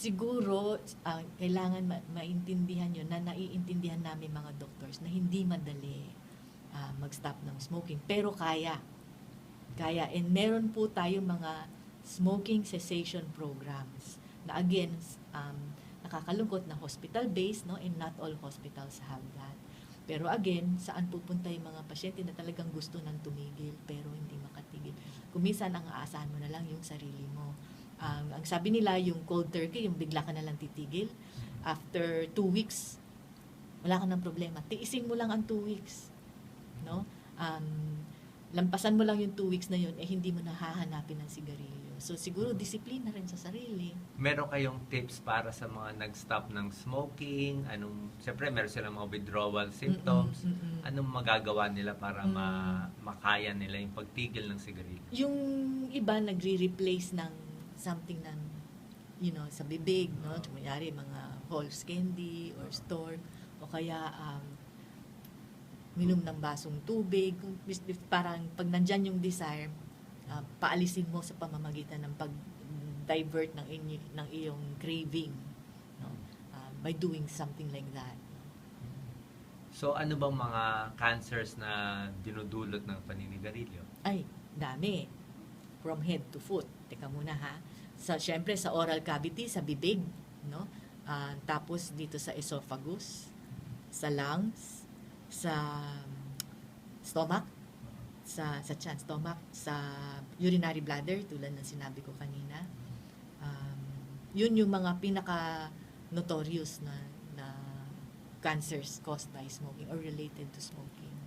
Siguro, ah, kailangan ma- maintindihan nyo na naiintindihan namin mga doctors na hindi madali ah, mag-stop ng smoking. Pero kaya. Kaya. And meron po tayong mga smoking cessation programs na again, um, nakakalungkot na hospital-based, no? and not all hospitals have that. Pero again, saan pupunta yung mga pasyente na talagang gusto nang tumigil pero hindi makatigil. Kumisan ang aasahan mo na lang yung sarili mo. Ang sabi nila, yung cold turkey, yung bigla ka na lang titigil. After two weeks, wala ka ng problema. Tiisin mo lang ang two weeks. No? Um, lampasan mo lang yung two weeks na yun, eh hindi mo nahahanapin ng sigarilyo. So siguro disiplina rin sa sarili. Meron kayong tips para sa mga nag-stop ng smoking? Anong, siyempre meron silang mga withdrawal symptoms. Mm-mm, mm-mm. Anong magagawa nila para Mm. ma- makaya nila yung pagtigil ng sigarilyo? Yung iba nagre-replace ng something ng you know, sa bibig, no? Kunyari, mga Halls candy or storm o kaya um, minom ng basong tubig. Kung Parang pag nandyan yung desire, ah, paalisin mo sa pamamagitan ng pag-divert ng, inyo, ng iyong craving no? Ah, by doing something like that. So ano bang mga cancers na dinudulot ng paninigarilyo? Ay, dami. From head to foot. Teka muna ha. Sa, syempre, sa oral cavity, sa bibig, no? Ah, tapos dito sa esophagus, sa lungs, sa stomach, sa sa chan stomach, sa urinary bladder tulad ng sinabi ko kanina. Um, yun yung mga pinaka notorious na na cancers caused by smoking or related to smoking.